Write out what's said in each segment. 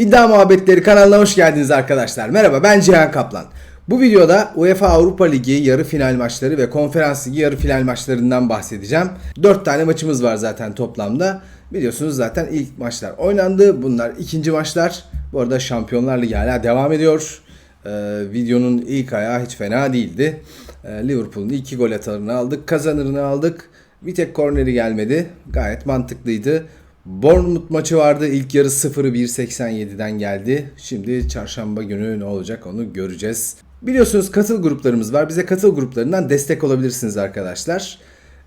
İddia Muhabbetleri kanalına hoş geldiniz arkadaşlar. Merhaba ben Cihan Kaplan. Bu videoda UEFA Avrupa Ligi yarı final maçları ve Konferans Ligi yarı final maçlarından bahsedeceğim. 4 tane maçımız var zaten toplamda. Biliyorsunuz zaten ilk maçlar oynandı. Bunlar ikinci maçlar. Bu arada Şampiyonlar Ligi hala devam ediyor. Ee, videonun ilk ayağı hiç fena değildi. Ee, Liverpool'un iki gol atarını aldık, kazanırını aldık. Bir tek korneri gelmedi. Gayet mantıklıydı. Bournemouth maçı vardı. İlk yarı 0'ı 1.87'den geldi. Şimdi çarşamba günü ne olacak onu göreceğiz. Biliyorsunuz katıl gruplarımız var. Bize katıl gruplarından destek olabilirsiniz arkadaşlar.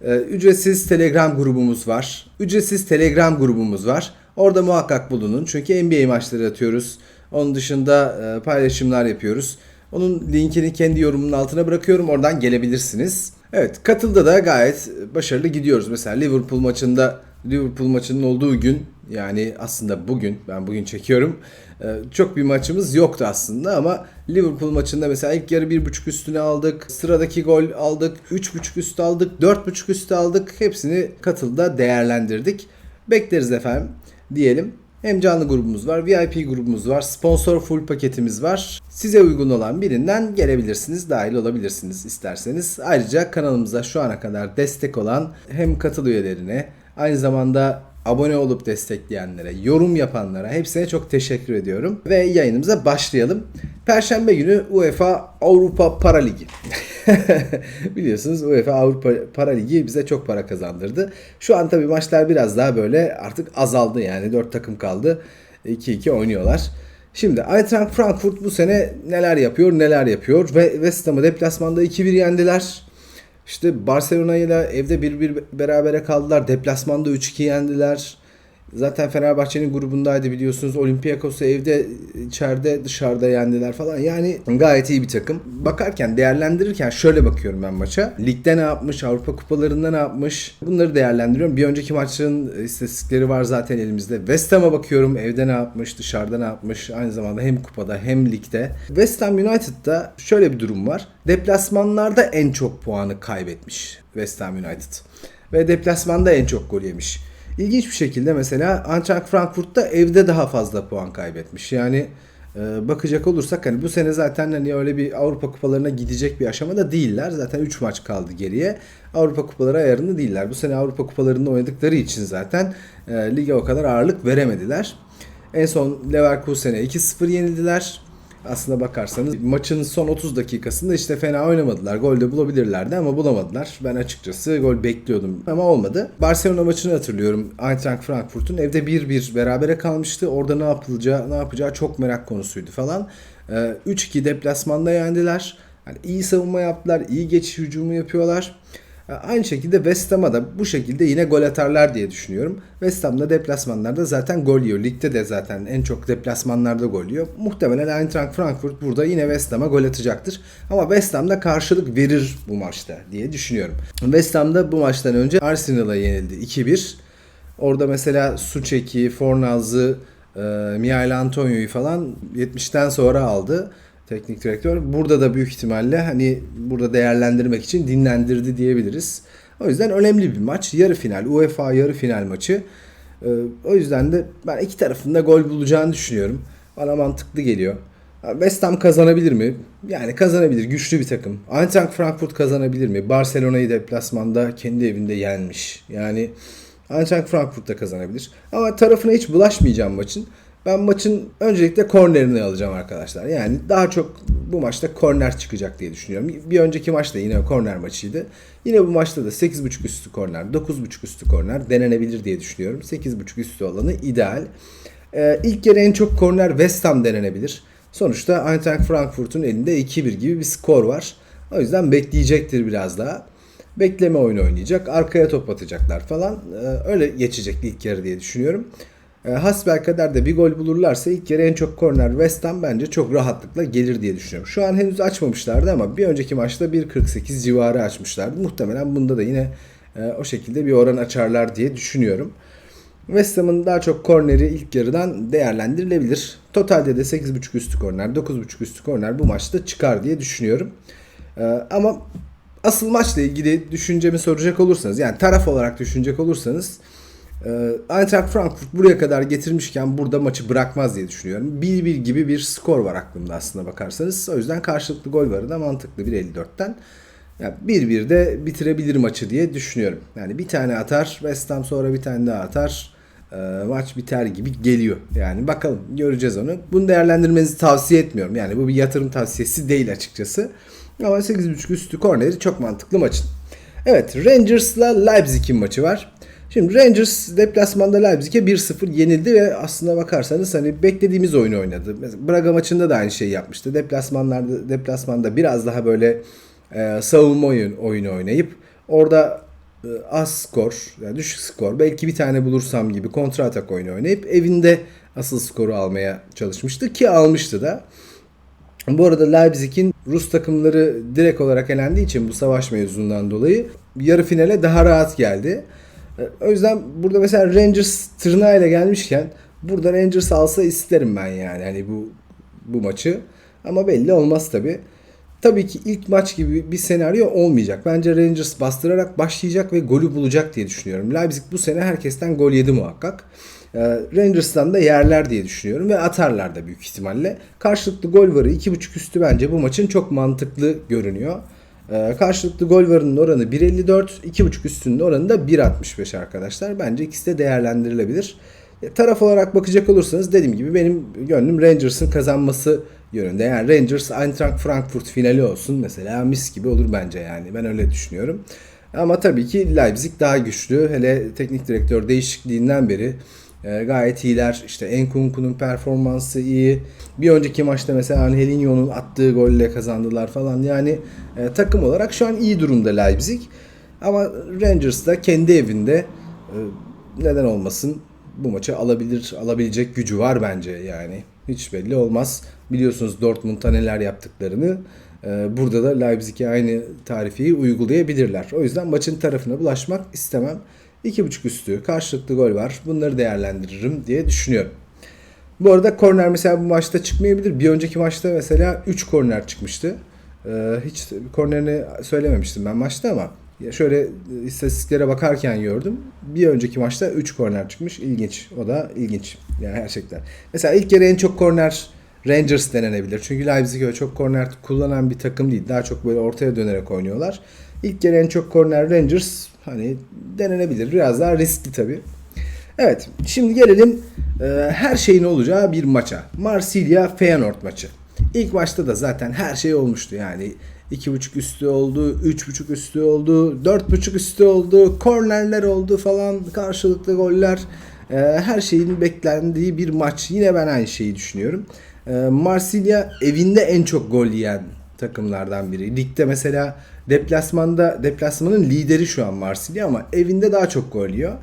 Ee, ücretsiz Telegram grubumuz var. Ücretsiz Telegram grubumuz var. Orada muhakkak bulunun. Çünkü NBA maçları atıyoruz. Onun dışında e, paylaşımlar yapıyoruz. Onun linkini kendi yorumunun altına bırakıyorum. Oradan gelebilirsiniz. Evet katılda da gayet başarılı gidiyoruz. Mesela Liverpool maçında Liverpool maçının olduğu gün yani aslında bugün ben bugün çekiyorum. e, Çok bir maçımız yoktu aslında ama Liverpool maçında mesela ilk yarı 1.5 üstüne aldık. Sıradaki gol aldık. 3.5 üstü aldık. 4.5 üstü aldık. Hepsini katılda değerlendirdik. Bekleriz efendim diyelim. Hem canlı grubumuz var, VIP grubumuz var, sponsor full paketimiz var. Size uygun olan birinden gelebilirsiniz, dahil olabilirsiniz isterseniz. Ayrıca kanalımıza şu ana kadar destek olan hem katıl üyelerine, aynı zamanda abone olup destekleyenlere, yorum yapanlara hepsine çok teşekkür ediyorum. Ve yayınımıza başlayalım. Perşembe günü UEFA Avrupa Para Ligi. Biliyorsunuz UEFA Avrupa Para Ligi bize çok para kazandırdı. Şu an tabii maçlar biraz daha böyle artık azaldı yani 4 takım kaldı. 2-2 oynuyorlar. Şimdi Eintracht Frankfurt bu sene neler yapıyor neler yapıyor ve West Ham'ı deplasmanda 2-1 yendiler. İşte Barcelona ile evde 1-1 berabere kaldılar. Deplasmanda 3-2 yendiler. Zaten Fenerbahçe'nin grubundaydı biliyorsunuz. Olympiakos'u evde içeride dışarıda yendiler falan. Yani gayet iyi bir takım. Bakarken değerlendirirken şöyle bakıyorum ben maça. Ligde ne yapmış? Avrupa kupalarında ne yapmış? Bunları değerlendiriyorum. Bir önceki maçların istatistikleri var zaten elimizde. West Ham'a bakıyorum. Evde ne yapmış? Dışarıda ne yapmış? Aynı zamanda hem kupada hem ligde. West Ham United'da şöyle bir durum var. Deplasmanlarda en çok puanı kaybetmiş West Ham United. Ve deplasmanda en çok gol yemiş. İlginç bir şekilde mesela Eintracht Frankfurt'ta evde daha fazla puan kaybetmiş. Yani e, bakacak olursak hani bu sene zaten hani öyle bir Avrupa kupalarına gidecek bir aşamada değiller. Zaten 3 maç kaldı geriye. Avrupa kupaları ayarında değiller. Bu sene Avrupa kupalarında oynadıkları için zaten e, lige o kadar ağırlık veremediler. En son Leverkusen'e 2-0 yenildiler. Aslına bakarsanız maçın son 30 dakikasında işte fena oynamadılar. Gol de bulabilirlerdi ama bulamadılar. Ben açıkçası gol bekliyordum ama olmadı. Barcelona maçını hatırlıyorum. Eintracht Frankfurt'un evde 1-1 berabere kalmıştı. Orada ne yapılacağı, ne yapacağı çok merak konusuydu falan. Ee, 3-2 deplasmanda yendiler. Yani iyi savunma yaptılar, iyi geçiş hücumu yapıyorlar. Aynı şekilde West Ham'a da bu şekilde yine gol atarlar diye düşünüyorum. West Ham'da deplasmanlarda zaten gol yiyor. Ligde de zaten en çok deplasmanlarda gol yiyor. Muhtemelen Eintracht Frankfurt burada yine West Ham'a gol atacaktır. Ama West Ham da karşılık verir bu maçta diye düşünüyorum. West Ham'da bu maçtan önce Arsenal'a yenildi 2-1. Orada mesela Suçek'i, Fornals'ı, e, Mihail Antonio'yu falan 70'ten sonra aldı teknik direktör. Burada da büyük ihtimalle hani burada değerlendirmek için dinlendirdi diyebiliriz. O yüzden önemli bir maç. Yarı final. UEFA yarı final maçı. Ee, o yüzden de ben iki tarafında gol bulacağını düşünüyorum. Bana mantıklı geliyor. West Ham kazanabilir mi? Yani kazanabilir. Güçlü bir takım. Eintracht Frankfurt kazanabilir mi? Barcelona'yı deplasmanda kendi evinde yenmiş. Yani Eintracht Frankfurt da kazanabilir. Ama tarafına hiç bulaşmayacağım maçın. Ben maçın öncelikle kornerini alacağım arkadaşlar. Yani daha çok bu maçta korner çıkacak diye düşünüyorum. Bir önceki maçta yine korner maçıydı. Yine bu maçta da 8.5 üstü korner, 9.5 üstü korner denenebilir diye düşünüyorum. 8.5 üstü olanı ideal. Ee, ilk yarı en çok korner West Ham denenebilir. Sonuçta Eintracht Frankfurt'un elinde 2-1 gibi bir skor var. O yüzden bekleyecektir biraz daha. Bekleme oyunu oynayacak. Arkaya top atacaklar falan. Ee, öyle geçecek ilk yarı diye düşünüyorum. E, hasbelkader de bir gol bulurlarsa ilk yarı en çok korner West Ham bence çok rahatlıkla gelir diye düşünüyorum. Şu an henüz açmamışlardı ama bir önceki maçta 1.48 civarı açmışlardı. Muhtemelen bunda da yine e, o şekilde bir oran açarlar diye düşünüyorum. West Ham'ın daha çok korneri ilk yarıdan değerlendirilebilir. Totalde de 8.5 üstü korner, 9.5 üstü korner bu maçta çıkar diye düşünüyorum. E, ama asıl maçla ilgili düşüncemi soracak olursanız yani taraf olarak düşünecek olursanız Ee, Eintracht Frankfurt buraya kadar getirmişken burada maçı bırakmaz diye düşünüyorum. 1-1 gibi bir skor var aklımda aslında bakarsanız. O yüzden karşılıklı gol varı da mantıklı 1.54'ten. Yani 1-1 de bitirebilir maçı diye düşünüyorum. Yani bir tane atar, West Ham sonra bir tane daha atar. Ee, maç biter gibi geliyor. Yani bakalım göreceğiz onu. Bunu değerlendirmenizi tavsiye etmiyorum. Yani bu bir yatırım tavsiyesi değil açıkçası. Ama 8.5 üstü korneri çok mantıklı maçın. Evet Rangers'la Leipzig'in maçı var. Şimdi Rangers deplasmanda Leipzig'e 1-0 yenildi ve aslına bakarsanız hani beklediğimiz oyunu oynadı. Mesela Braga maçında da aynı şeyi yapmıştı. Deplasmanlarda deplasmanda biraz daha böyle e, savunma oyun, oyunu oynayıp orada e, az skor, yani düşük skor, belki bir tane bulursam gibi kontra atak oyunu oynayıp evinde asıl skoru almaya çalışmıştı ki almıştı da. Bu arada Leipzig'in Rus takımları direkt olarak elendiği için bu savaş mevzundan dolayı yarı finale daha rahat geldi. O yüzden burada mesela Rangers tırnağıyla gelmişken burada Rangers alsa isterim ben yani hani bu bu maçı. Ama belli olmaz tabi. Tabii ki ilk maç gibi bir senaryo olmayacak. Bence Rangers bastırarak başlayacak ve golü bulacak diye düşünüyorum. Leipzig bu sene herkesten gol yedi muhakkak. Ee, Rangers'tan da yerler diye düşünüyorum ve atarlar da büyük ihtimalle. Karşılıklı gol varı 2.5 üstü bence bu maçın çok mantıklı görünüyor. Ee, karşılıklı gol varının oranı 1.54, 2.5 üstünün oranı da 1.65 arkadaşlar. Bence ikisi de değerlendirilebilir. E, taraf olarak bakacak olursanız dediğim gibi benim gönlüm Rangers'ın kazanması yönünde. Yani Rangers Eintracht Frankfurt finali olsun mesela mis gibi olur bence yani. Ben öyle düşünüyorum. Ama tabii ki Leipzig daha güçlü. Hele teknik direktör değişikliğinden beri e, gayet iyiler. İşte Enkunku'nun performansı iyi. Bir önceki maçta mesela Angelinho'nun attığı golle kazandılar falan. Yani e, takım olarak şu an iyi durumda Leipzig. Ama Rangers da kendi evinde e, neden olmasın bu maçı alabilir alabilecek gücü var bence yani. Hiç belli olmaz. Biliyorsunuz Dortmund'a neler yaptıklarını. Ee, Burada da Leipzig'e aynı tarifiyi uygulayabilirler. O yüzden maçın tarafına bulaşmak istemem. 2.5 üstü karşılıklı gol var. Bunları değerlendiririm diye düşünüyorum. Bu arada korner mesela bu maçta çıkmayabilir. Bir önceki maçta mesela 3 korner çıkmıştı. Ee, hiç kornerini söylememiştim ben maçta ama şöyle istatistiklere bakarken gördüm. Bir önceki maçta 3 korner çıkmış. İlginç. O da ilginç. Yani gerçekten. Mesela ilk yarı en çok korner Rangers denenebilir. Çünkü Leipzig öyle çok korner kullanan bir takım değil. Daha çok böyle ortaya dönerek oynuyorlar. İlk yarı en çok korner Rangers hani denenebilir. Biraz daha riskli tabii. Evet şimdi gelelim e, her şeyin olacağı bir maça. Marsilya Feyenoord maçı. İlk maçta da zaten her şey olmuştu yani. 2.5 üstü oldu, 3.5 üstü oldu, 4.5 üstü oldu, kornerler oldu falan, karşılıklı goller. E, her şeyin beklendiği bir maç. Yine ben aynı şeyi düşünüyorum. E, Marsilya evinde en çok gol yiyen takımlardan biri. Ligde mesela deplasmanda deplasmanın lideri şu an Marsilya ama evinde daha çok gol yiyor.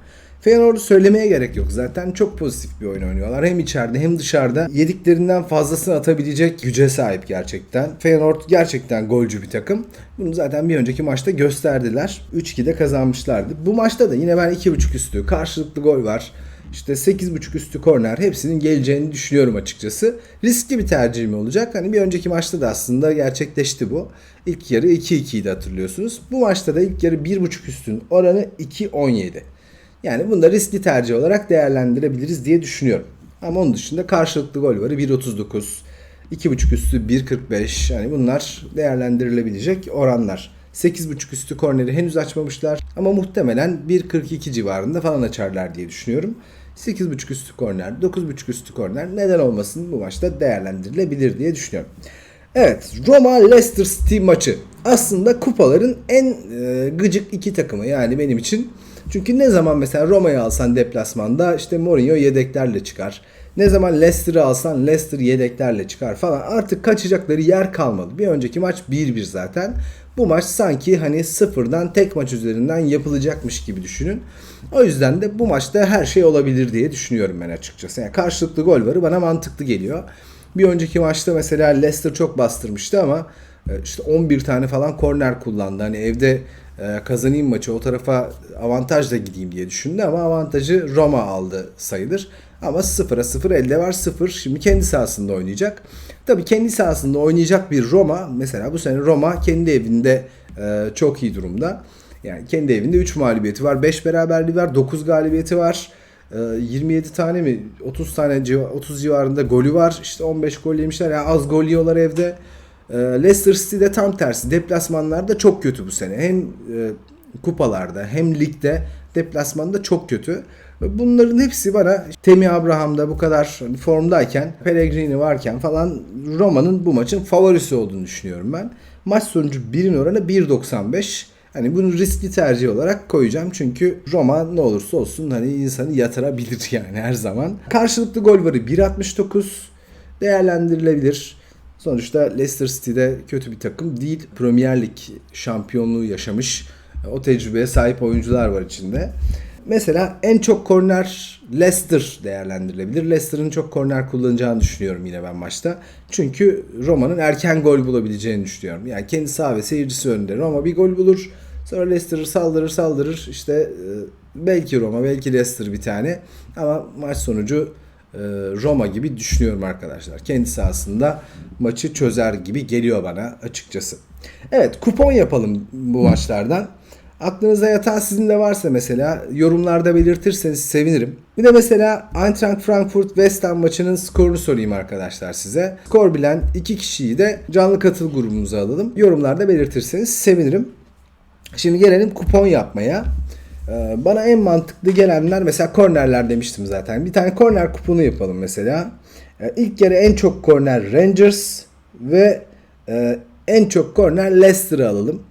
Feyenoord'u söylemeye gerek yok. Zaten çok pozitif bir oyun oynuyorlar. Hem içeride hem dışarıda yediklerinden fazlasını atabilecek güce sahip gerçekten. Feyenoord gerçekten golcü bir takım. Bunu zaten bir önceki maçta gösterdiler. 3-2'de kazanmışlardı. Bu maçta da yine ben 2.5 üstü karşılıklı gol var. İşte 8.5 üstü korner hepsinin geleceğini düşünüyorum açıkçası. Riskli bir tercih mi olacak? Hani bir önceki maçta da aslında gerçekleşti bu. İlk yarı 2-2'ydi hatırlıyorsunuz. Bu maçta da ilk yarı 1.5 üstün oranı 2.17. Yani bunu da riskli tercih olarak değerlendirebiliriz diye düşünüyorum. Ama onun dışında karşılıklı gol varı 1.39, 2.5 üstü 1.45 yani bunlar değerlendirilebilecek oranlar. 8.5 üstü korneri henüz açmamışlar ama muhtemelen 1.42 civarında falan açarlar diye düşünüyorum. 8.5 üstü korner, 9.5 üstü korner neden olmasın bu maçta değerlendirilebilir diye düşünüyorum. Evet Roma Leicester City maçı aslında kupaların en e, gıcık iki takımı yani benim için. Çünkü ne zaman mesela Roma'yı alsan deplasmanda işte Mourinho yedeklerle çıkar. Ne zaman Leicester'ı alsan Leicester yedeklerle çıkar falan. Artık kaçacakları yer kalmadı. Bir önceki maç 1-1 zaten. Bu maç sanki hani sıfırdan tek maç üzerinden yapılacakmış gibi düşünün. O yüzden de bu maçta her şey olabilir diye düşünüyorum ben açıkçası. Yani karşılıklı gol varı bana mantıklı geliyor. Bir önceki maçta mesela Leicester çok bastırmıştı ama e, işte 11 tane falan korner kullandı. Hani evde e, kazanayım maçı o tarafa avantajla gideyim diye düşündü ama avantajı Roma aldı sayılır. Ama 0'a 0 elde var 0. Şimdi kendi sahasında oynayacak. Tabii kendi sahasında oynayacak bir Roma mesela bu sene Roma kendi evinde e, çok iyi durumda. Yani kendi evinde 3 mağlubiyeti var, 5 beraberliği var, 9 galibiyeti var. Ee, 27 tane mi 30 tane civa- 30 civarında golü var. İşte 15 gol yemişler. Yani az gol yiyorlar evde. Ee, Leicester City de tam tersi. Deplasmanlarda çok kötü bu sene. Hem e, kupalarda hem ligde deplasmanda çok kötü. Bunların hepsi bana Temi Abraham'da bu kadar formdayken, Pellegrini varken falan Roma'nın bu maçın favorisi olduğunu düşünüyorum ben. Maç sonucu 1'in oranı 1.95. Hani bunu riskli tercih olarak koyacağım. Çünkü Roma ne olursa olsun hani insanı yatırabilir yani her zaman. Karşılıklı gol varı 1.69 değerlendirilebilir. Sonuçta Leicester City'de kötü bir takım değil. Premier Lig şampiyonluğu yaşamış. O tecrübeye sahip oyuncular var içinde. Mesela en çok korner Leicester değerlendirilebilir. Leicester'ın çok korner kullanacağını düşünüyorum yine ben maçta. Çünkü Roma'nın erken gol bulabileceğini düşünüyorum. Yani kendi saha ve seyircisi önünde Roma bir gol bulur. Sonra Leicester saldırır saldırır. İşte e, belki Roma belki Leicester bir tane. Ama maç sonucu e, Roma gibi düşünüyorum arkadaşlar. Kendi sahasında maçı çözer gibi geliyor bana açıkçası. Evet kupon yapalım bu maçlardan. Aklınıza yatan sizin de varsa mesela yorumlarda belirtirseniz sevinirim. Bir de mesela Eintracht Frankfurt West Ham maçının skorunu sorayım arkadaşlar size. Skor bilen iki kişiyi de canlı katıl grubumuza alalım. Yorumlarda belirtirseniz sevinirim. Şimdi gelelim kupon yapmaya. Ee, Bana en mantıklı gelenler mesela kornerler demiştim zaten. Bir tane korner kuponu yapalım mesela. Ee, İlk yarı en çok korner Rangers ve e, en çok korner Leicester'ı alalım.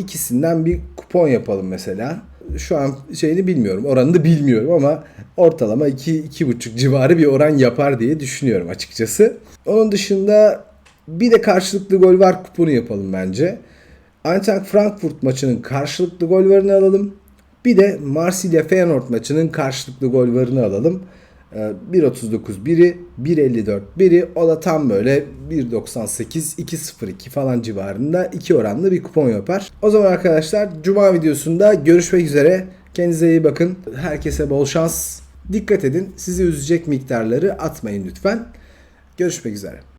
İkisinden bir kupon yapalım mesela. Şu an şeyini bilmiyorum. Oranını bilmiyorum ama ortalama 2-2,5 civarı bir oran yapar diye düşünüyorum açıkçası. Onun dışında bir de karşılıklı gol var kuponu yapalım bence. Eintracht Frankfurt maçının karşılıklı gol varını alalım. Bir de Marsilya Feyenoord maçının karşılıklı gol varını alalım. Ee, 1.39 biri, 1.54 biri. O da tam böyle 1.98, 2.02 falan civarında iki oranlı bir kupon yapar. O zaman arkadaşlar Cuma videosunda görüşmek üzere. Kendinize iyi bakın. Herkese bol şans. Dikkat edin. Sizi üzecek miktarları atmayın lütfen. Görüşmek üzere.